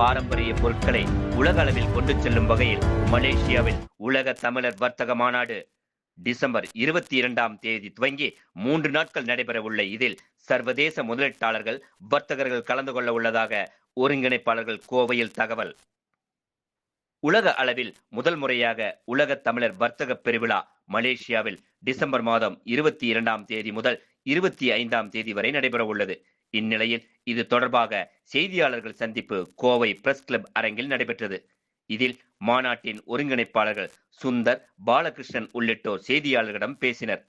பாரம்பரிய பொருட்களை உலக அளவில் கொண்டு செல்லும் வகையில் மலேசியாவில் உலக தமிழர் வர்த்தக மாநாடு டிசம்பர் இருபத்தி இரண்டாம் தேதி துவங்கி மூன்று நாட்கள் நடைபெறவுள்ள இதில் சர்வதேச முதலீட்டாளர்கள் வர்த்தகர்கள் கலந்து கொள்ள உள்ளதாக ஒருங்கிணைப்பாளர்கள் கோவையில் தகவல். உலக அளவில் முதல் முறையாக உலக தமிழர் வர்த்தக பெருவிழா மலேசியாவில் டிசம்பர் மாதம் இருபத்தி இரண்டாம் தேதி முதல் இருபத்தி ஐந்தாம் தேதி வரை நடைபெற உள்ளது இந்நிலையில் இது தொடர்பாக செய்தியாளர்கள் சந்திப்பு கோவை பிரஸ் கிளப் அரங்கில் நடைபெற்றது. இதில் மாநாட்டின் ஒருங்கிணைப்பாளர்கள் சுந்தர் பாலகிருஷ்ணன் உள்ளிட்டோர் செய்தியாளர்களிடம் பேசினர்.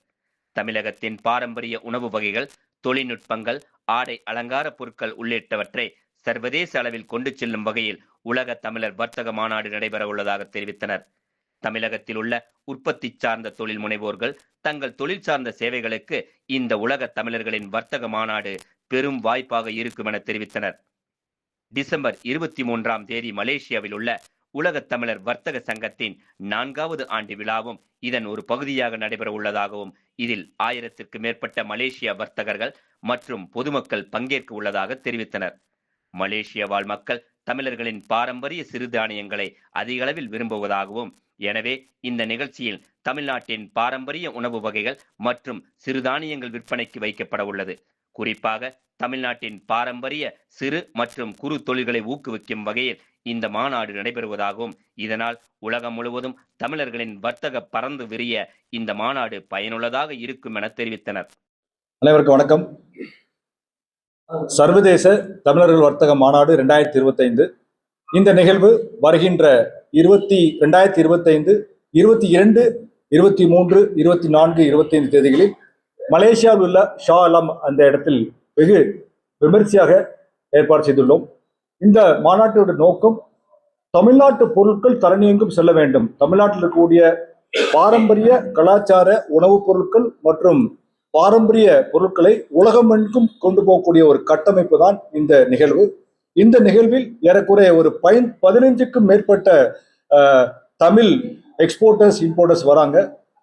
தமிழகத்தின் பாரம்பரிய உணவு வகைகள் தொழில்நுட்பங்கள் ஆடை அலங்கார பொருட்கள் உள்ளிட்டவற்றை சர்வதேச அளவில் கொண்டு செல்லும் வகையில் உலக தமிழர் வர்த்தக மாநாடு நடைபெற உள்ளதாக தெரிவித்தனர். தமிழகத்தில் உள்ள உற்பத்தி சார்ந்த தொழில் முனைவோர்கள் தங்கள் தொழில் சார்ந்த சேவைகளுக்கு இந்த உலக தமிழர்களின் வர்த்தக மாநாடு பெரும் வாய்ப்பாக இருக்கும் என தெரிவித்தனர். டிசம்பர் இருபத்தி மூன்றாம் தேதி மலேசியாவில் உள்ள உலக தமிழர் வர்த்தக சங்கத்தின் நான்காவது ஆண்டு விழாவும் இதன் ஒரு பகுதியாக நடைபெற உள்ளதாகவும் இதில் ஆயிரத்திற்கு மேற்பட்ட மலேசிய வர்த்தகர்கள் மற்றும் பொதுமக்கள் பங்கேற்க உள்ளதாக தெரிவித்தனர். மலேசிய வாழ் மக்கள் தமிழர்களின் பாரம்பரிய சிறுதானியங்களை அதிக அளவில் விரும்புவதாகவும் எனவே இந்த நிகழ்ச்சியில் தமிழ்நாட்டின் பாரம்பரிய உணவு வகைகள் மற்றும் சிறுதானியங்கள் விற்பனைக்கு வைக்கப்பட உள்ளது. குறிப்பாக தமிழ்நாட்டின் பாரம்பரிய சிறு மற்றும் குறு தொழில்களை ஊக்குவிக்கும் வகையில் இந்த மாநாடு நடைபெறுவதாகவும் இதனால் உலகம் முழுவதும் தமிழர்களின் வர்த்தக பறந்து விரிய இந்த மாநாடு பயனுள்ளதாக இருக்கும் என தெரிவித்தனர். அனைவருக்கும் வணக்கம். சர்வதேச தமிழர்கள் வர்த்தக மாநாடு ரெண்டாயிரத்தி இருபத்தைந்து. இந்த நிகழ்வு வருகின்ற இருபத்தி ரெண்டாயிரத்தி இருபத்தைந்து இருபத்தி இரண்டு இருபத்தி மூன்று இருபத்தி நான்கு இருபத்தைந்து தேதிகளில் மலேசியாவில் உள்ள ஷா அலாம் அந்த இடத்தில் வெகு விமர்சையாக ஏற்பாடு செய்துள்ளோம். இந்த மாநாட்டோட நோக்கம் தமிழ்நாட்டு பொருட்கள் தரணியெங்கும் செல்ல வேண்டும். தமிழ்நாட்டில் இருக்கக்கூடிய பாரம்பரிய கலாச்சார உணவுப் பொருட்கள் மற்றும் பாரம்பரிய பொருட்களை உலகமெங்கும் கொண்டு போகக்கூடிய ஒரு கட்டமைப்பு தான் இந்த நிகழ்வு. இந்த நிகழ்வில் ஏறக்குறைய ஒரு பயன் பதினைஞ்சுக்கும் மேற்பட்ட தமிழ் எக்ஸ்போர்ட்டர்ஸ் இம்போர்ட்டர்ஸ் வராங்க.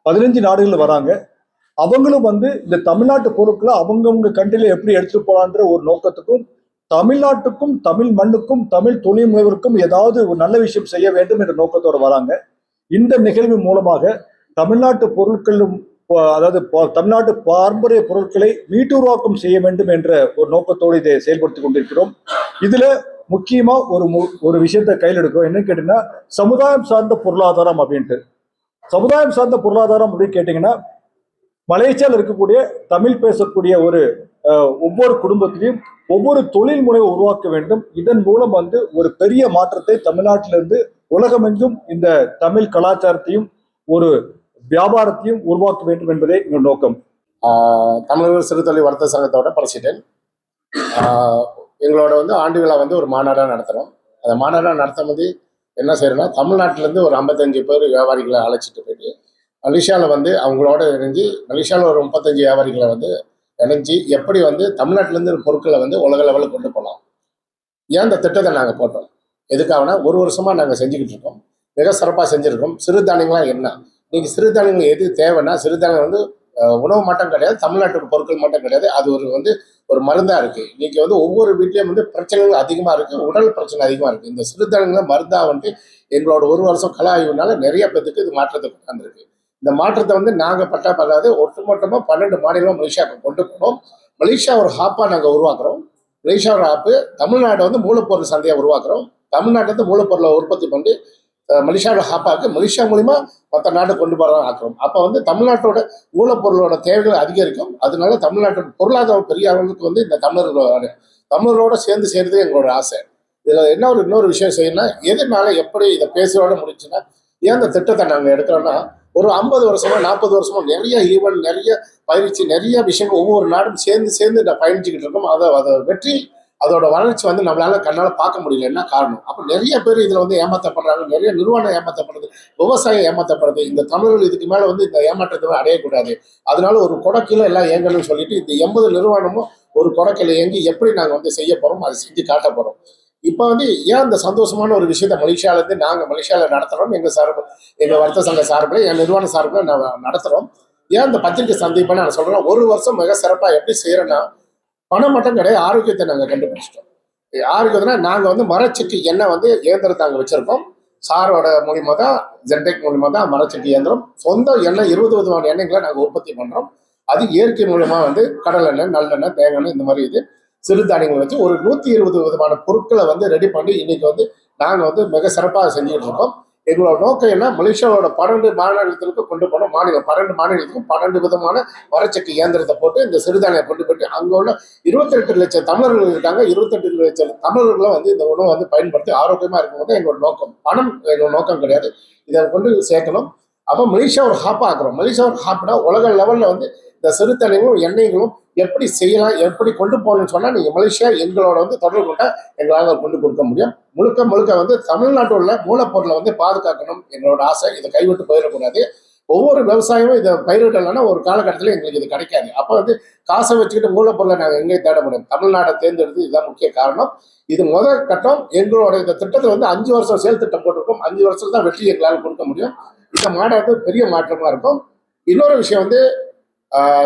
பதினஞ்சு நாடுகள் வராங்க. அவங்களும் வந்து இந்த தமிழ்நாட்டு பொருட்களை அவங்கவுங்க கண்ட்ரில எப்படி எடுத்துட்டு போலான்ற ஒரு நோக்கத்துக்கும் தமிழ்நாட்டுக்கும் தமிழ் மண்ணுக்கும் தமிழ் தொழில் முனைவருக்கும் ஏதாவது ஒரு நல்ல விஷயம் செய்ய வேண்டும் என்ற நோக்கத்தோடு வராங்க. இந்த நிகழ்வு மூலமாக தமிழ்நாட்டு பொருட்களும் அதாவது தமிழ்நாட்டு பாரம்பரிய பொருட்களை மீட்டுருவாக்கம் செய்ய வேண்டும் என்ற ஒரு நோக்கத்தோடு இதை செயல்படுத்திக் கொண்டிருக்கிறோம். இதுல முக்கியமா ஒரு மு- ஒரு விஷயத்தை கையில் எடுக்கிறோம். என்னன்னு கேட்டீங்கன்னா சமுதாயம் சார்ந்த பொருளாதாரம் அப்படின்ட்டு. சமுதாயம் சார்ந்த பொருளாதாரம் அப்படின்னு கேட்டீங்கன்னா மலேசியாவில் இருக்கக்கூடிய தமிழ் பேசக்கூடிய ஒரு ஒவ்வொரு குடும்பத்திலையும் ஒவ்வொரு தொழில் முனைவை உருவாக்க வேண்டும். இதன் மூலம் வந்து ஒரு பெரிய மாற்றத்தை தமிழ்நாட்டிலிருந்து உலகமெங்கும் இந்த தமிழ் கலாச்சாரத்தையும் ஒரு வியாபாரத்தையும் உருவாக்க வேண்டும் என்பதே எங்கள் நோக்கம். தமிழக சிறுதொழில் வர்த்தக சங்கத்தோட பிரசிடென்ட் எங்களோட வந்து ஆண்டு விழா வந்து ஒரு மாநாடாக நடத்துகிறோம் அந்த மாநாடாக நடத்தும் போது என்ன செய்யறோம்னா தமிழ்நாட்டிலேருந்து ஒரு ஐம்பத்தஞ்சு பேர் வியாபாரிகளை அழைச்சிட்டு போயிட்டு மலேசியாவில் வந்து அவங்களோட இணைஞ்சு மலேசியாவில் ஒரு முப்பத்தஞ்சு வியாபாரிகளை வந்து இணைஞ்சு எப்படி வந்து தமிழ்நாட்டிலேருந்து பொருட்களை வந்து உலக லெவலில் கொண்டு போகலாம் ஏன் இந்த திட்டத்தை நாங்கள் போட்டோம்? எதுக்காகனா ஒரு வருஷமாக நாங்கள் செஞ்சுக்கிட்டு இருக்கோம். மிக சிறப்பாக செஞ்சுருக்கோம். சிறுதானியங்களாம் என்ன? நீங்கள் சிறுதானியங்கள் எது தேவைன்னா சிறுதானியம் வந்து உணவு மட்டும் கிடையாது தமிழ்நாட்டு பொருட்கள் மட்டும் கிடையாது. அது ஒரு வந்து ஒரு மருந்தாக இருக்குது இன்றைக்கி வந்து ஒவ்வொரு வீட்லேயும் வந்து பிரச்சனைகள் அதிகமாக இருக்குது உடல் பிரச்சனை அதிகமாக இருக்குது இந்த சிறுதானியங்கள் மருந்தாக வந்துட்டு எங்களோட ஒரு வருஷம் கலா ஆய்வுனால நிறைய பேத்துக்கு இது மாற்றத்தை கொண்டாந்துருக்கு இந்த மாற்றத்தை வந்து நாங்கள் பட்டா படாது ஒட்டுமொத்தமாக பன்னெண்டு மாநிலம் மலேசியாவுக்கு கொண்டு போனோம். மலேசியா ஒரு ஹாப்பாக நாங்கள் உருவாக்குறோம். மலேசியா ஒரு ஹாப்பு தமிழ்நாடு வந்து மூலப்பொருள் சந்தையாக உருவாக்குறோம். தமிழ்நாட்டில் வந்து மூலப்பொருளை உற்பத்தி பண்ணி மலேசியாவோட ஹாப்பாக்கு மலேசியா மூலிமா மற்ற நாடு கொண்டு போகிறதா ஆக்குறோம். அப்போ வந்து தமிழ்நாட்டோட மூலப்பொருளோட தேவைகள் அதிகரிக்கும். அதனால தமிழ்நாட்டோட பொருளாதாரம் பெரிய அளவுக்கு வந்து இந்த தமிழர்களோட தமிழரோட சேர்ந்து செய்கிறது எங்களோட ஆசை. இதில் என்ன ஒரு இன்னொரு விஷயம் செய்யணும்னா எதனால எப்படி இதை பேசுகிறோட முடிஞ்சுன்னா ஏன் இந்த திட்டத்தை நாங்கள் எடுக்கிறோன்னா ஒரு ஐம்பது வருஷமோ நாற்பது வருஷமோ நிறைய ஈவெண்ட் நிறைய பயிற்சி நிறைய விஷயங்கள் ஒவ்வொரு நாடும் சேர்ந்து சேர்ந்து பயணிச்சுக்கிட்டு இருக்கோம். அதை அதை வெற்றி அதோட வளர்ச்சி வந்து நம்மளால கண்ணால் பார்க்க முடியல. என்ன காரணம்? அப்போ நிறைய பேர் இதுல வந்து ஏமாத்தப்படுறாங்க. நிறைய நிறுவனம் ஏமாத்தப்படுது விவசாயம் ஏமாத்தப்படுது. இந்த தமிழர்கள் இதுக்கு மேல வந்து இந்த ஏமாற்றத்தை அடையக்கூடாது. அதனால ஒரு கொடக்கில எல்லாம் ஏங்கணும்னு சொல்லிட்டு இந்த எண்பது நிறுவனமும் ஒரு கொடக்கில ஏங்கி எப்படி நாங்க வந்து செய்ய போறோம் அதை செஞ்சு காட்ட போறோம். இப்போ வந்து ஏன் இந்த சந்தோஷமான ஒரு விஷயத்த மலேசியால இருந்து நாங்க மலேசியால நடத்துறோம்? எங்க சார்பு எங்க வர்த்தக சங்க சார்பில் என் நிறுவன சார்பில் நான் நடத்துறோம். ஏன் இந்த பத்திரிகை சந்திப்பை நான் சொல்றேன் ஒரு வருஷம் மிக சிறப்பாக எப்படி செய்யறேன்னா பணம் மட்டும் கிடையாது ஆரோக்கியத்தை நாங்கள் கண்டுபிடிச்சிட்டோம். யாருக்கு நாங்கள் வந்து மரச்செக்கு எண்ணெய் வந்து இயந்திரத்தை அங்கே வச்சிருக்கோம். சாரோட மூலியமா தான் ஜென்டெக் மூலியமா தான் மரச்செக்கு இயந்திரம். சொந்த எண்ணெய் இருபது விதமான எண்ணெய்களை நாங்கள் உற்பத்தி பண்ணுறோம் அது இயற்கை மூலமா வந்து கடல் எண்ணெய் நல்லெண்ணெய் தேங்காய் இந்த மாதிரி இது. சிறுதானியங்களை வச்சு ஒரு நூற்றி இருபது விதமான பொருட்களை வந்து ரெடி பண்ணி இன்னைக்கு வந்து நாங்கள் வந்து மிக சிறப்பாக செஞ்சுட்டு இருக்கோம். எங்களோட நோக்கம் என்ன? மலேசியாவோட பன்னெண்டு மாநிலத்திற்கு கொண்டு போனோம் மாநிலம் பன்னெண்டு மாநிலத்துக்கும் பன்னெண்டு விதமான வரச்சக்கு இயந்திரத்தை போட்டு இந்த சிறுதானியம் கொண்டு போயிட்டு அங்கே உள்ள இருபத்தெட்டு லட்சம் தமிழர்கள் இருக்காங்க. இருபத்தெட்டு லட்சம் தமிழர்களை வந்து இந்த உணவை வந்து பயன்படுத்தி ஆரோக்கியமாக இருக்கும்போது எங்களோட நோக்கம். பணம் எங்களோட நோக்கம் கிடையாது. இதை கொண்டு சேர்க்கணும். அப்போ மலேசியா ஒரு ஹாப்பாக ஆக்குறோம். மலேசியா ஒரு ஹாப்னா உலக லெவலில் வந்து இந்த சிறுதானியங்களும் எண்ணெய்களும் எப்படி செய்யலாம் எப்படி கொண்டு போகணும்னு சொன்னால் நீங்கள் மலேசியா எங்களோட வந்து தொடர்பு கொண்டால் எங்களால் கொண்டு கொடுக்க முடியும். முழுக்க முழுக்க வந்து தமிழ்நாட்டில் உள்ள மூலப்பொருளை வந்து பாதுகாக்கணும் எங்களோட ஆசை. இதை கைவிட்டு போயிடக்கூடாது. ஒவ்வொரு விவசாயமும் இதை பயிரிடலைன்னா ஒரு காலகட்டத்தில் எங்களுக்கு இது கிடைக்காது. அப்போ வந்து காசை வச்சுக்கிட்டு மூலப்பொருளை நாங்கள் எங்கேயும் தேட முடியும் தமிழ்நாட்டை தேர்ந்தெடுத்து இதுதான் முக்கிய காரணம். இது முதல் கட்டம். எங்களோட இந்த திட்டத்தை வந்து அஞ்சு வருஷம் செயல் திட்டம் போட்டிருக்கோம். அஞ்சு வருஷம் தான் வெற்றி எங்களால் கொடுக்க முடியும். இந்த மாநாடு பெரிய மாற்றமாக இருக்கும். இன்னொரு விஷயம் வந்து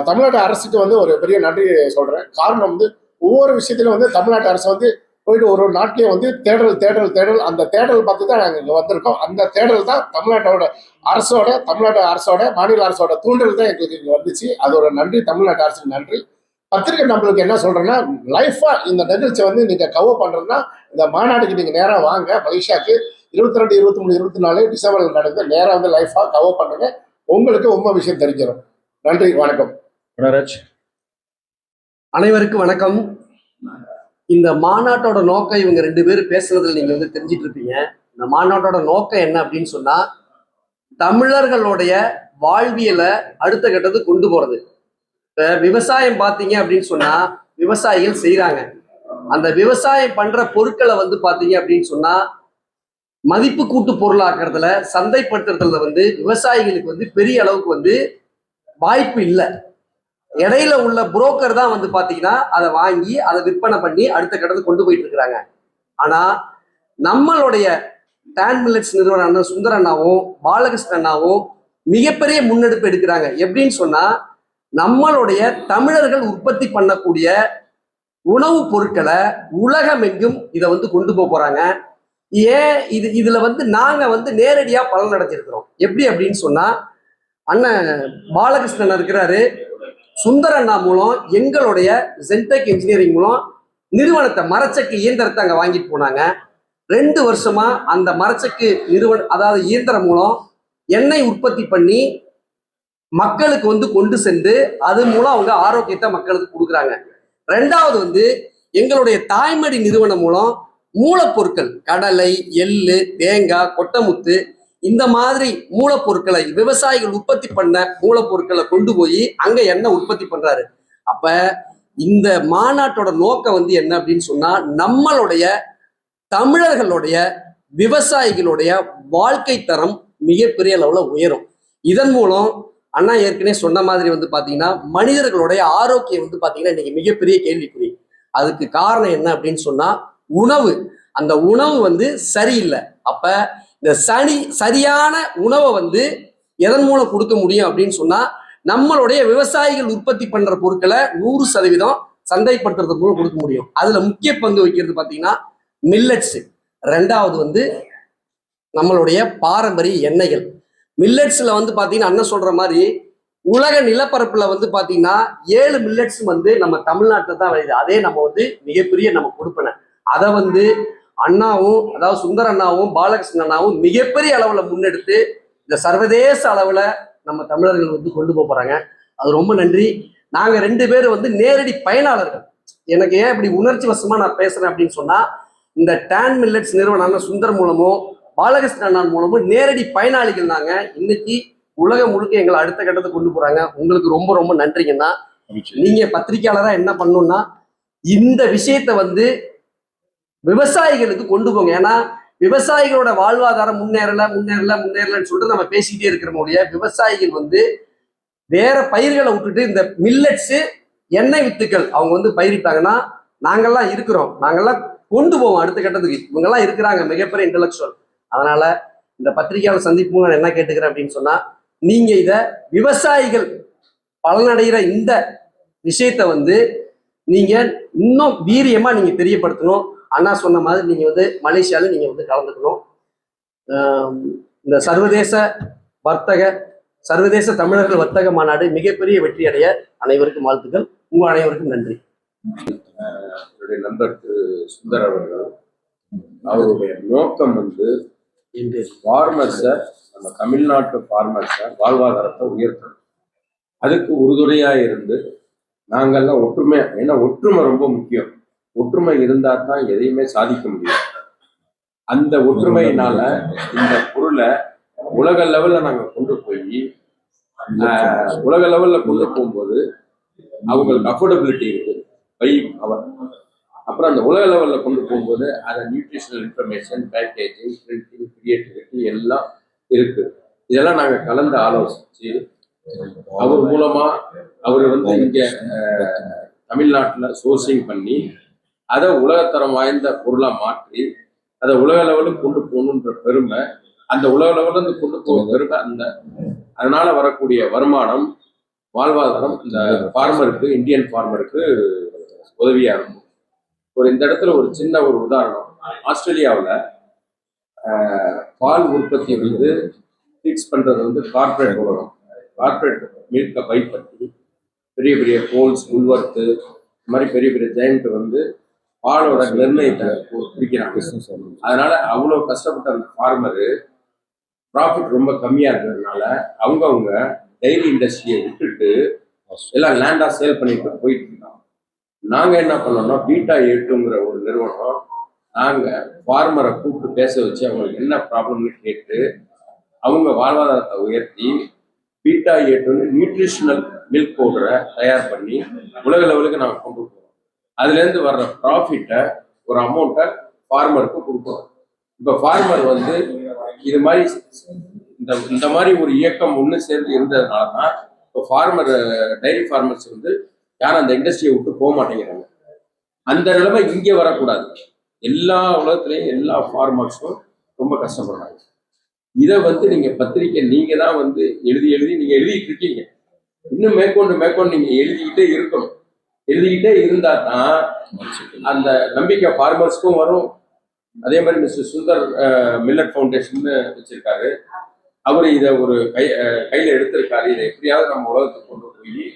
தமிழ்நாட்டு அரசுக்கு வந்து ஒரு பெரிய நன்றி சொல்கிறேன் காரணம் வந்து ஒவ்வொரு விஷயத்திலும் வந்து தமிழ்நாட்டு அரசு வந்து போயிட்டு ஒரு ஒரு வந்து தேடல் தேடல் தேடல். அந்த தேடல் பார்த்து தான் நாங்கள் இங்கே வந்திருக்கோம். அந்த தேடல் தான் தமிழ்நாட்டோட அரசோட தமிழ்நாட்டு அரசோட மாநில அரசோட தூண்டல் தான் எங்களுக்கு இங்கே வந்துச்சு. அது ஒரு நன்றி. தமிழ்நாட்டு அரசுக்கு நன்றி. பத்திரிகை நம்மளுக்கு என்ன சொல்றேன்னா லைஃபா இந்த நிகழ்ச்சியை வந்து நீங்க கவர் பண்றதுன்னா இந்த மாநாட்டுக்கு நீங்க நேராக வாங்க. மலேசியாக்கு இருபத்தி ரெண்டு இருபத்தி மூணு இருபத்தி நாலு டிசம்பர் நடக்குது நேராக வந்து லைஃபா கவர் பண்ணுங்க உங்களுக்கு உண்மை விஷயம் தெரிஞ்சிடும் நன்றி வணக்கம். குணராஜ் அனைவருக்கும் வணக்கம். இந்த மாநாட்டோட நோக்கம் இவங்க ரெண்டு பேரும் பேசுறதுல நீங்க வந்து தெரிஞ்சிட்டு இருப்பீங்க. இந்த மாநாட்டோட நோக்கம் என்ன அப்படின்னு சொன்னா தமிழர்களுடைய வாழ்வியலை அடுத்த கட்டத்துக்கு கொண்டு போறது. இப்ப விவசாயம் பார்த்தீங்க அப்படின்னு சொன்னா விவசாயிகள் செய்றாங்க. அந்த விவசாயம் பண்ற பொருட்களை வந்து பாத்தீங்க அப்படின்னு சொன்னா மதிப்பு கூட்டு பொருளாக்குறதுல சந்தைப்படுத்துறதுல வந்து விவசாயிகளுக்கு வந்து பெரிய அளவுக்கு வந்து வாய்ப்பு இல்லை. இடையில உள்ள புரோக்கர் தான் வந்து பாத்தீங்கன்னா அதை வாங்கி அதை விற்பனை பண்ணி அடுத்த கட்டத்துக்கு கொண்டு போயிட்டு இருக்கிறாங்க. ஆனா நம்மளுடைய டேன் மில்லட்ஸ் நிறுவன அண்ணன் சுந்தர அண்ணாவும் பாலகிருஷ்ண அண்ணாவும் மிகப்பெரிய முன்னெடுப்பு எடுக்கிறாங்க. எப்படின்னு சொன்னா நம்மளுடைய தமிழர்கள் உற்பத்தி பண்ணக்கூடிய உணவுப் பொருட்களை உலகமெங்கும் இதை வந்து கொண்டு போக போறாங்க. ஏன் இது இதுல வந்து நாங்க வந்து நேரடியா பலன் அடைஞ்சிருக்கிறோம் எப்படி அப்படின்னு சொன்னா அண்ணன் பாலகிருஷ்ணன் இருக்கிறாரு. சுந்தர அண்ணா மூலம் எங்களுடைய ஜென்டெக் இன்ஜினியரிங் மூலம் நிறுவனத்தை மரச்சக்கு இயந்திரத்தை அங்கே வாங்கிட்டு போனாங்க. ரெண்டு வருஷமா அந்த மரச்சக்கு நிறுவன அதாவது இயந்திரம் மூலம் எண்ணெய் உற்பத்தி பண்ணி மக்களுக்கு வந்து கொண்டு சென்று அது மூலம் அவங்க ஆரோக்கியத்தை மக்களுக்கு கொடுக்குறாங்க. ரெண்டாவது வந்து எங்களுடைய தாய்மடி நிறுவனம் மூலம் மூலப்பொருட்கள் கடலை எள்ளு தேங்காய் கொட்டமுத்து இந்த மாதிரி மூலப்பொருட்களை விவசாயிகள் உற்பத்தி பண்ண மூலப்பொருட்களை கொண்டு போய் அங்க என்ன உற்பத்தி பண்றாரு? அப்ப இந்த மாநாட்டோட நோக்கம் வந்து என்ன அப்படின்னு சொன்னா நம்மளுடைய தமிழர்களுடைய விவசாயிகளுடைய வாழ்க்கை தரம் மிகப்பெரிய அளவுல உயரும். இதன் மூலம் அண்ணா ஏற்கனவே சொன்ன மாதிரி வந்து பாத்தீங்கன்னா மனிதர்களுடைய ஆரோக்கியம் வந்து பாத்தீங்கன்னா இன்னைக்கு மிகப்பெரிய கேள்விக்குறி. அதுக்கு காரணம் என்ன அப்படின்னு சொன்னா உணவு. அந்த உணவு வந்து சரியில்லை. அப்ப இந்த சனி சரியான உணவை வந்து எதன் மூலம் கொடுக்க முடியும் அப்படின்னு சொன்னா நம்மளுடைய விவசாயிகள் உற்பத்தி பண்ற பொருட்களை நூறு சதவீதம் சந்தைப்படுத்துறது மூலம் கொடுக்க முடியும். அதுல முக்கிய பங்கு வைக்கிறது பாத்தீங்கன்னா மில்லட்ஸ். ரெண்டாவது வந்து நம்மளுடைய பாரம்பரிய எண்ணெய்கள். மில்லட்ஸ்ல வந்து பாத்தீங்கன்னா அண்ணன் சொல்ற மாதிரி உலக நிலப்பரப்புல வந்து பாத்தீங்கன்னா ஏழு மில்லட்ஸ் வந்து நம்ம தமிழ்நாட்டில் தான் விளையுது. அதே நம்ம வந்து மிகப்பெரிய நம்ம கொடுப்பன. அதை வந்து அண்ணாவும் அதாவது சுந்தர அண்ணாவும் பாலகிருஷ்ணன் அண்ணாவும் மிகப்பெரிய அளவுல முன்னெடுத்து இந்த சர்வதேச அளவுல நம்ம தமிழர்கள் வந்து கொண்டு போக போறாங்க. அது ரொம்ப நன்றி. நாங்க ரெண்டு பேரும் வந்து நேரடி பயனாளர்கள். எனக்கு ஏன் இப்படி உணர்ச்சி வசமா நான் பேசுறேன் அப்படின்னு சொன்னா இந்த டேன் மில்லட்ஸ் நிறுவனம் அண்ணன் சுந்தர் மூலமும் பாலகிருஷ்ணன் அண்ணன் மூலமும் நேரடி பயனாளிகள் நாங்க இன்னைக்கு உலகம் முழுக்க எங்களை அடுத்த கட்டத்துக்கு கொண்டு போறாங்க. உங்களுக்கு ரொம்ப ரொம்ப நன்றிங்கண்ணா. நீங்க பத்திரிக்கையாளரா என்ன பண்ணணும்னா இந்த விஷயத்த வந்து விவசாயிகளுக்கு கொண்டு போங்க. ஏன்னா விவசாயிகளோட வாழ்வாதாரம் முன்னேறல முன்னேறல முன்னேறலன்னு சொல்லிட்டு நம்ம பேசிக்கிட்டே இருக்கிற மொழிய விவசாயிகள் வந்து வேற பயிர்களை விட்டுட்டு இந்த மில்லட்ஸ் எண்ணெய் வித்துக்கள் அவங்க வந்து பயிரிட்டாங்கன்னா நாங்கெல்லாம் இருக்கிறோம். நாங்கெல்லாம் கொண்டு போவோம் அடுத்த கட்டத்துக்கு. இவங்கெல்லாம் இருக்கிறாங்க மிகப்பெரிய இன்டலெக்சுவல் அதனால இந்த பத்திரிகையாளர் சந்திப்பு நான் என்ன கேட்டுக்கிறேன் அப்படின்னு சொன்னா நீங்க இத விவசாயிகள் பலனடைகிற இந்த விஷயத்த வந்து நீங்க இன்னும் வீரியமா நீங்க தெரியப்படுத்தணும். அண்ணா சொன்ன மாதிரி நீங்கள் வந்து மலேசியாவில் நீங்கள் வந்து கலந்துக்கணும். இந்த சர்வதேச வர்த்தக சர்வதேச தமிழர்கள் வர்த்தக மாநாடு மிகப்பெரிய வெற்றி அடைய அனைவருக்கும் வாழ்த்துக்கள். உங்கள் அனைவருக்கும் நன்றி. என்னுடைய நண்பர் திரு சுந்தர் அவர்கள் அவருடைய நோக்கம் வந்து ஃபார்மர்ஸை நம்ம தமிழ்நாட்டு ஃபார்மர்ஸை வாழ்வாதாரத்தை உயர்த்தணும். அதுக்கு உறுதுணையா இருந்து நாங்கெல்லாம் ஒற்றுமை ஏன்னா ஒற்றுமை ரொம்ப முக்கியம். ஒற்றுமை இருந்தா தான் எதையுமே சாதிக்க முடியும். அந்த ஒற்றுமையினால இந்த பொருளை உலக லெவல்ல நாங்க கொண்டு போய் உலக லெவல்ல கொண்டு போகும்போது அவங்களுக்கு அஃபோர்டபிலிட்டி இருக்கு. பை அவர் அப்புறம் அந்த உலக லெவலில் கொண்டு போகும்போது அதை nutritional information packaging printing creativity எல்லாம் இருக்கு. இதெல்லாம் நாங்கள் கலந்து ஆலோசிச்சு அவர் மூலமா அவர் வந்து இங்க தமிழ்நாட்டுல சோர்சிங் பண்ணி அதை உலகத்தரம் வாய்ந்த பொருளாக மாற்றி அதை உலக லெவலுக்கு கொண்டு போகணுன்ற பெருமை அந்த உலக லெவல்ல இருந்து கொண்டு போக பெருமை அந்த அதனால வரக்கூடிய வருமானம் வாழ்வாதாரம் இந்த ஃபார்மருக்கு இந்தியன் ஃபார்மருக்கு உதவியாக இருக்கும். ஒரு இந்த இடத்துல ஒரு சின்ன ஒரு உதாரணம். ஆஸ்திரேலியாவில் பால் உற்பத்தி வந்து ஃபிக்ஸ் பண்ணுறது வந்து கார்ப்பரேட் உலகம். கார்ப்பரேட் மில்கை பை பண்ணி பெரிய பெரிய கோல்ஸ் உள்வர்த்து இந்த மாதிரி பெரிய பெரிய ஜெயண்ட் வந்து பாலோட நிர்ணயத்தை பிடிக்கிறாங்க அதனால அவ்வளோ கஷ்டப்பட்ட அந்த ஃபார்மரு ப்ராஃபிட் ரொம்ப கம்மியா இருக்கிறதுனால அவங்கவுங்க டெய்லி இண்டஸ்ட்ரியை விட்டுட்டு எல்லாம் லேண்டா சேல் பண்ணிட்டு போயிட்டு இருக்காங்க. நாங்க என்ன பண்ணோம்னா பீட்டா எட்டுங்கிற ஒரு நிறுவனம் நாங்க ஃபார்மரை கூப்பிட்டு பேச வச்சு அவங்களுக்கு என்ன ப்ராப்ளம்னு கேட்டு அவங்க வாழ்வாதாரத்தை உயர்த்தி பீட்டா எட்டுன்னு நியூட்ரிஷனல் மில்க் பவுடரை தயார் பண்ணி உலக லெவலுக்கு நாங்கள் கொண்டு போகிறோம் அதுலேருந்து வர்ற ப்ராஃபிட்டை ஒரு அமௌண்ட்டை ஃபார்மருக்கு கொடுக்குறோம் இப்போ ஃபார்மர் வந்து இது மாதிரி இந்த இந்த மாதிரி ஒரு இயக்கம் ஒன்று சேர்ந்து இருந்ததுனால தான் இப்போ ஃபார்மர் டைரி ஃபார்மர்ஸ் வந்து யாரும் அந்த இண்டஸ்ட்ரியை விட்டு போக மாட்டேங்கிறாங்க. அந்த நிலைமை இங்கே வரக்கூடாது. எல்லா உலகத்துலேயும் எல்லா ஃபார்மர்ஸும் ரொம்ப கஷ்டப்படுறாங்க. இதை வந்து நீங்கள் பத்திரிக்கை நீங்கள் தான் வந்து எழுதி எழுதி நீங்கள் எழுதிட்டு இருக்கீங்க. இன்னும் மேற்கொண்டு மேற்கொண்டு நீங்கள் எழுதிக்கிட்டே இருக்கணும். எழுதிக்கிட்டே இருந்தா தான் அந்த நம்பிக்கை ஃபார்மர்ஸ்க்கும் வரும். அதே மாதிரி மிஸ்டர் சுந்தர் மில்லட் ஃபவுண்டேஷன் வச்சிருக்காரு. அவர் இதை ஒரு கை கையில எடுத்திருக்காரு. இதை எப்படியாவது நம்ம உலகத்துக்கு கொண்டு போய்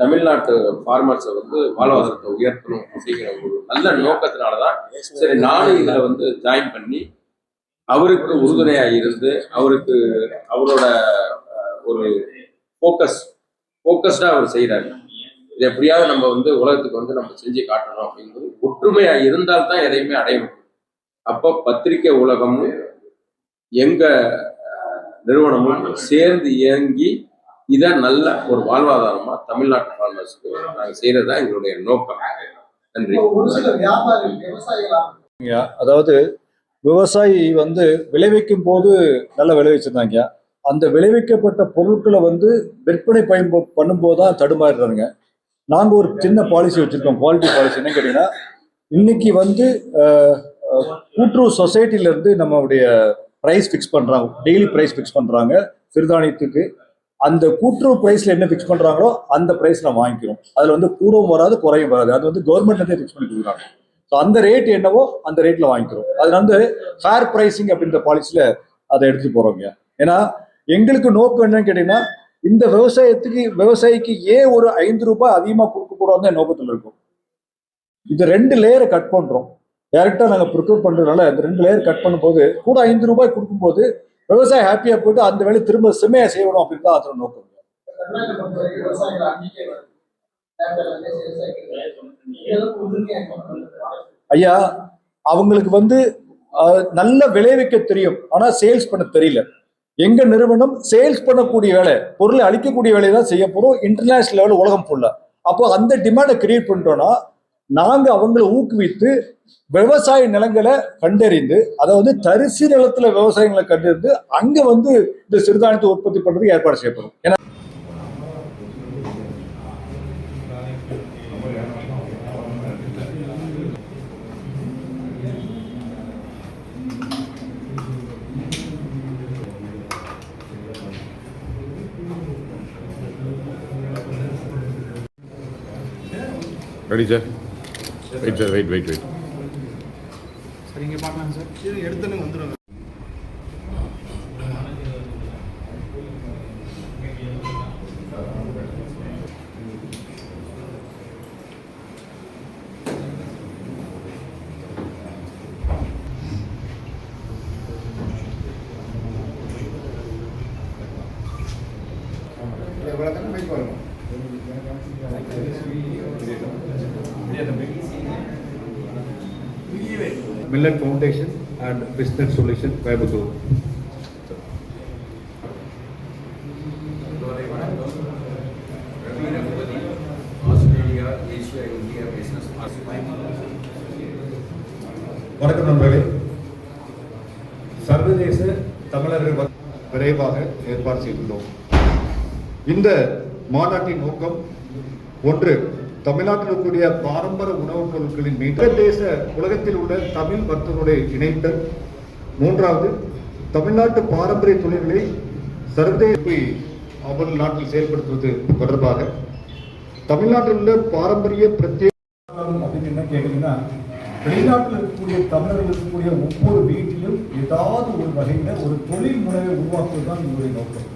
தமிழ்நாட்டு ஃபார்மர்ஸை வந்து வாழ்வாதாரத்தை உயர்த்தணும் அப்படிங்கிற ஒரு நல்ல நோக்கத்தினாலதான் சரி நானும் இதுல வந்து ஜாயின் பண்ணி அவருக்கு உறுதுணையா இருந்து அவருக்கு அவரோட ஒரு ஃபோக்கஸ் ஃபோக்கஸ்டா அவர் செய்யறாரு இது எப்படியாவது நம்ம வந்து உலகத்துக்கு வந்து நம்ம செஞ்சு காட்டணும் அப்படிங்கிறது ஒற்றுமையா இருந்தால்தான் எதையுமே அடைய முடியும். அப்போ பத்திரிக்கை உலகமும் எங்க நிறுவனமும் சேர்ந்து இயங்கி இதை நல்ல ஒரு வாழ்வாதாரமா தமிழ்நாட்டு ஃபார்மர்ஸுக்கு நாங்கள் செய்யறது தான் எங்களுடைய நோக்கம். நன்றி. அதாவது விவசாயி வந்து விளைவிக்கும் போது நல்லா விளைவிச்சிருந்தாங்க அந்த விளைவிக்கப்பட்ட பொருட்களை வந்து விற்பனை பயன்ப பண்ணும்போது தான் தடுமாறுறாங்க நாங்கள் ஒரு சின்ன பாலிசி வச்சுருக்கோம் குவாலிட்டி பாலிசி என்ன கேட்டிங்கன்னா இன்னைக்கு வந்து கூட்டுறவு சொசைட்டிலேருந்து நம்மளுடைய ப்ரைஸ் ஃபிக்ஸ் பண்ணுறாங்க டெய்லி ப்ரைஸ் ஃபிக்ஸ் பண்ணுறாங்க சிறுதானியத்துக்கு. அந்த கூட்டுறவு ப்ரைஸில் என்ன ஃபிக்ஸ் பண்ணுறாங்களோ அந்த ப்ரைஸில் வாங்கிக்கிறோம். அதில் வந்து கூடவும் வராது குறையும் வராது. அது வந்து கவர்மெண்ட்லேருந்தே ஃபிக்ஸ் பண்ணி கொடுக்குறாங்க ஸோ அந்த ரேட் என்னவோ அந்த ரேட்டில் வாங்கிக்கிறோம். அது வந்து ஃபேர் ப்ரைஸிங் அப்படின்ற பாலிசியில் அதை எடுத்துகிட்டு போகிறோங்க ஏன்னா எங்களுக்கு நோக்கம் என்னன்னு கேட்டிங்கன்னா இந்த விவசாயத்துக்கு விவசாயிக்கு ஏன் ஒரு ஐந்து ரூபாய் அதிகமாக கொடுக்க கூடாதுன்னு நோக்கத்தில் இருக்கும். இது ரெண்டு லேயரை கட் பண்ணுறோம் டேரெக்டாக நாங்கள் ப்ரிப்பேர் பண்ணுறதுனால இந்த ரெண்டு லேயர் கட் பண்ணும்போது கூட ஐந்து ரூபாய் கொடுக்கும்போது விவசாயி ஹாப்பியாக போயிட்டு அந்த வேலையை திரும்ப செம்மையாக செய்யணும் அப்படின்னு தான் அதோட நோக்கம். ஐயா அவங்களுக்கு வந்து நல்ல விளைவிக்க தெரியும். ஆனால் சேல்ஸ் பண்ண தெரியல. எங்க நிறுவனம் சேல்ஸ் பண்ணக்கூடிய வேலை பொருளை அளிக்கக்கூடிய வேலையை தான் செய்ய போறோம் இன்டர்நேஷனல் லெவல் உலகம் ஃபுல்லா அப்போ அந்த டிமாண்டை கிரியேட் பண்ணிட்டோம்னா நாங்க அவங்கள ஊக்குவித்து விவசாய நிலங்களை கண்டறிந்து அதை வந்து தரிசு நிலத்துல விவசாயங்களை கண்டறிந்து அங்க வந்து இந்த சிறுதானியத்தை உற்பத்தி பண்றதுக்கு ஏற்பாடு செய்யப்படும் ஏன்னா ready sir wait sir wait wait wait சரிங்க பார்க்கலாம் சார் எடுத்துன்னு வந்துடுங்க Millet Foundation and Business Solution, Coimbatore. வணக்கம் நண்பர்களே சர்வதேச தமிழர்கள் விரைவாக ஏற்பாடு செய்துள்ளோம் இந்த மாநாட்டின் நோக்கம் ஒன்று தமிழ்நாட்டில் இருக்கக்கூடிய பாரம்பரிய உணவுப் பொருட்களின் மீது தேச உலகத்தில் உள்ள தமிழ் வர்த்தகருடைய இணைத்தல் மூன்றாவது தமிழ்நாட்டு பாரம்பரிய தொழில்களை சர்வதேச அவர் நாட்டில் செயல்படுத்துவது தொடர்பாக தமிழ்நாட்டில் உள்ள பாரம்பரிய பிரத்யேக அப்படின்னு என்ன கேட்டீங்கன்னா வெளிநாட்டில் இருக்கக்கூடிய தமிழர்கள் இருக்கக்கூடிய ஒவ்வொரு வீட்டிலும் ஏதாவது ஒரு வகையில் ஒரு தொழில் முறையை உருவாக்குவது தான் எங்களுடைய நோக்கம்.